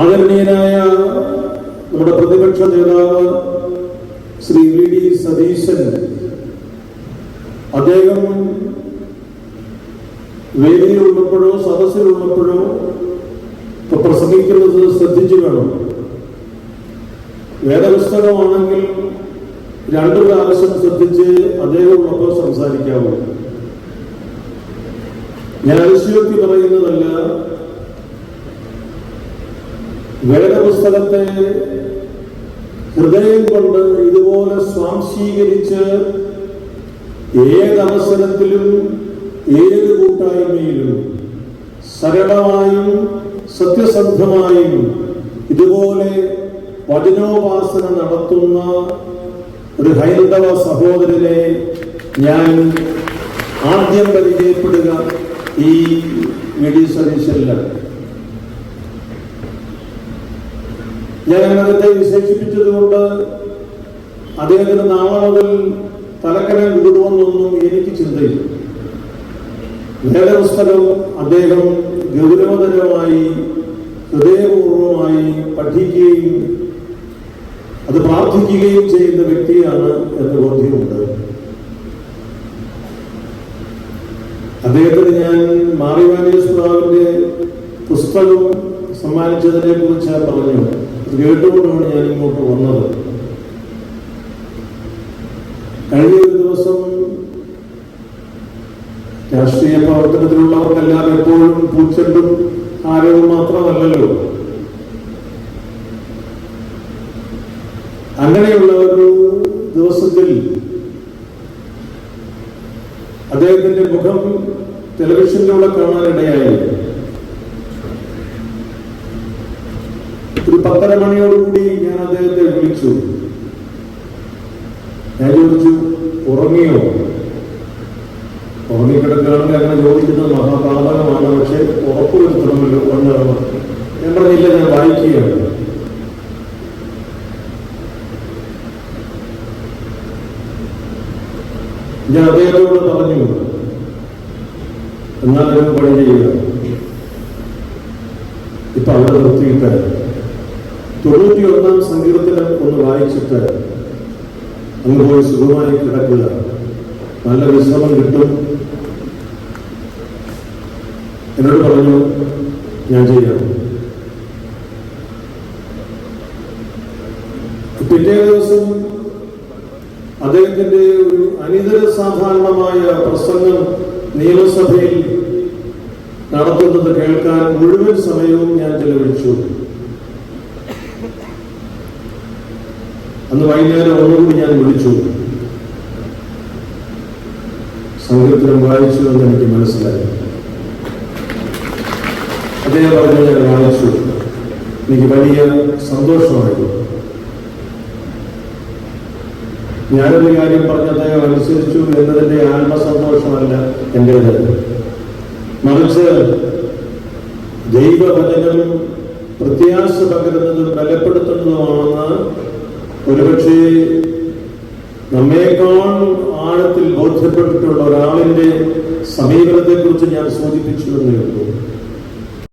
ആദരണീയനായ നമ്മുടെ പ്രതിപക്ഷ നേതാവ് ശ്രീ വി ഡി സതീശൻ. അദ്ദേഹം വേദിയിലുള്ളപ്പോഴോ സദസ്സിലുള്ളപ്പോഴോ ഇപ്പൊ പ്രസംഗിക്കുന്നത് ശ്രദ്ധിച്ചു വേണം വേദപുസ്തകമാണെങ്കിൽ രണ്ടു പ്രാവശ്യം ശ്രദ്ധിച്ച് അദ്ദേഹം ഉള്ളപ്പോൾ സംസാരിക്കാവൂ. ഞാൻ അതിശയോക്തി പറയുന്നതല്ല വേദപുസ്തകത്തെ ഹൃദയം കൊണ്ട് ഇതുപോലെ സ്വാംശീകരിച്ച് ഏതവസരത്തിലും ഏത് കൂട്ടായ്മയിലും സരളമായും സത്യസന്ധമായും ഇതുപോലെ വചനോപാസന നടത്തുന്ന ഒരു ഹൈന്ദവ സഹോദരനെ ഞാൻ ആദ്യം പരിചയപ്പെടുക ഈ സതീശനിലാണ് ഞാൻ അദ്ദേഹത്തെ വിശേഷിപ്പിച്ചതുകൊണ്ട് അദ്ദേഹത്തിന് നാളെ മുതൽ തലക്കനം വിടുമെന്നൊന്നും എനിക്ക് ചിന്തയില്ല. വേദപുസ്തകം അദ്ദേഹം ഗൗരവതരമായി ഹൃദയപൂർവമായി പഠിക്കുകയും അത് പ്രാർത്ഥിക്കുകയും ചെയ്യുന്ന വ്യക്തിയാണ് എന്ന് ബോധ്യമുണ്ട്. അദ്ദേഹത്തിന് ഞാൻ മാറിവാനിയസ് പ്രാവിന്റെ പുസ്തകം സമ്മാനിച്ചതിനെ കുറിച്ച് പറഞ്ഞു കേട്ടുകൊണ്ടാണ് ഞാൻ ഇങ്ങോട്ട് വന്നത്. കഴിഞ്ഞ ഒരു ദിവസം രാഷ്ട്രീയ പ്രവർത്തനത്തിലുള്ളവർക്കെല്ലാം എപ്പോഴും പൂച്ചെണ്ടും ആരവും മാത്രമല്ലല്ലോ. അങ്ങനെയുള്ള ഒരു ദിവസത്തിൽ അദ്ദേഹത്തിന്റെ മുഖം ടെലിവിഷനിലൂടെ കാണാനിടയായി. ഒരു പത്തര മണിയോടുകൂടി ഞാൻ അദ്ദേഹത്തെ വിളിച്ചു. ഞാൻ ചോദിച്ചു ഉറങ്ങിയോ? ഉറങ്ങിക്കിടക്കുകയാണെങ്കിൽ അങ്ങനെ ചോദിക്കുന്നത് മഹാപാതകമാണ് പക്ഷെ ഉറപ്പുവരുത്തണമല്ലോ എന്നാണ്. ഞാൻ പറഞ്ഞില്ല ഞാൻ വായിക്കുകയാണ്. ഞാൻ അദ്ദേഹത്തോട് പറഞ്ഞു എന്നാൽ പണി ചെയ്യുക ഇപ്പൊ അവിടെ നിർത്തിയിട്ട് തൊണ്ണൂറ്റി ഒന്നാം ഒന്ന് വായിച്ചിട്ട് അങ്ങ് പോയി സുഖമായി കിടക്കുക. നല്ല വിശ്രമം കിട്ടും. എന്നോട് പറഞ്ഞു ഞാൻ ചെയ്യാം. പിറ്റേ ദിവസം അദ്ദേഹത്തിന്റെ ഒരു അനിതര സാധാരണമായ പ്രസംഗം നിയമസഭയിൽ നടത്തുന്നത് കേൾക്കാൻ മുഴുവൻ സമയവും ഞാൻ ചെലവഴിച്ചു. അന്ന് വൈകുന്നേരം ഒന്നുകൂടി ഞാൻ വിളിച്ചു. സങ്കീർത്തനം വായിച്ചു എന്ന് എനിക്ക് മനസ്സിലായി. അദ്ദേഹം പറഞ്ഞു ഞാൻ വായിച്ചു. എനിക്ക് വലിയ സന്തോഷമായിരുന്നു. ഞാനൊരു കാര്യം പറഞ്ഞ അദ്ദേഹം അനുസരിച്ചു എന്നതിന്റെ ആത്മസന്തോഷമല്ല എന്റേത് മറിച്ച് ദൈവവചനം പ്രത്യാശ പകരുന്നതും ബലപ്പെടുത്തുന്നതുമാണെന്ന് ഒരുപക്ഷെ നമ്മേക്കാൾ ആഴത്തിൽ ബോധ്യപ്പെട്ടിട്ടുള്ള ഒരാളിന്റെ സമീപനത്തെ കുറിച്ച് ഞാൻ സൂചിപ്പിച്ചു എന്നേ ഉള്ളൂ.